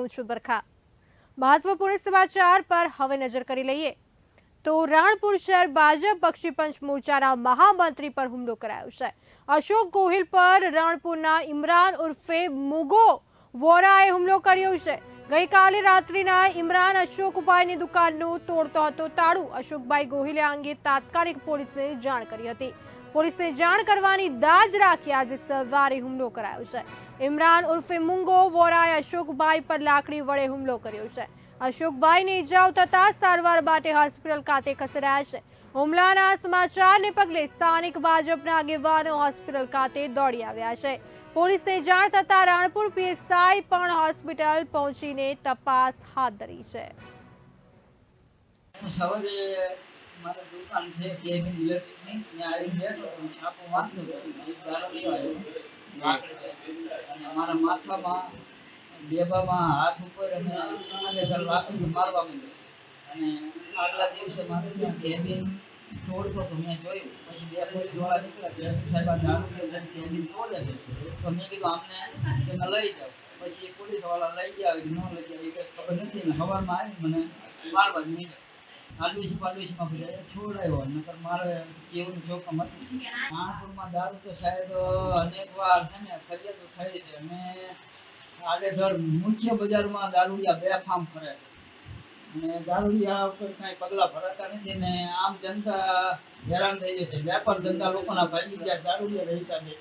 હું છું બરખા. મહત્વપૂર્ણ સમાચાર પર હવે નજર કરી લઈએ. તો રાણપુર શહેર ભાજપ પક્ષી પંચ મોરચાના મહામંત્રી પર હુમલો કરાયો છે. અશોક ગોહિલ પર રાણપુરના ઇમરાન ઉર્ફે મુગો વોરાએ હુમલો કર્યો છે. ગઈકાલે રાત્રિના ઇમરાન અશોકભાઈની દુકાનનું તોડતો હતો તાળું. અશોકભાઈ ગોહિલે આ અંગે તાત્કાલિક પોલીસને જાણ કરી હતી. પોલીસને જાણ કરવાની દાજ રાખી આજે સવારે હુમલો કરાયો છે. ઇમરાન ઉર્ફે મુંગો, વોરાએ અશોકભાઈ પર લાકડી વડે હુમલો કર્યો છે. અશોકભાઈને ઇજાઓ થતા સારવાર માટે હોસ્પિટલ ખાતે ખસેડાયા છે. હુમલાના સમાચારને પગલે સ્થાનિક ભાજપના આગેવાનો હોસ્પિટલ ખાતે દોડી આવ્યા છે. પોલીસને જાણ થતા રાણપુર પીએસઆઈ પણ હોસ્પિટલ પહોંચીને તપાસ હાથ ધરી છે. સવારે મારી દુકાન છે કેબિન ઇલેક્ટ્રિકની ત્યાં આવી બેઠો તો છાપો વાંચતો એક દારૂ લેવા આવ્યો. અને મારા માથામાં બેબામાં હાથ ઉપર અને લાકડી મારવા માંડ્યો. અને આગલા દિવસે મારે ત્યાં કેબિન તોડતો તો મેં જોયું. પછી બે પોલીસવાળા નીકળ્યા બે સાહેબ, આ દારૂ લે છે કેબિન તોડે છે. તો મેં કીધું, આમને તમે લઈ જાઓ. પછી પોલીસ લઈ ગયા કે ન લઈ ગયા. એ ખબર નથી. ને હવામાં આવી મને મારવા જ નહીં આડવીસ પાડવીસમાં બધા છોડાયો, નકર મારે કેવું જોખમ હતું. છે ને અને આડેધડ ઉપર કાંઈ પગલાં ભરાતા નથી ને, આમ જનતા હેરાન થઈ જશે. વેપાર ધંધા લોકોના ભાગી ગયા, દારૂડિયા હિસાબે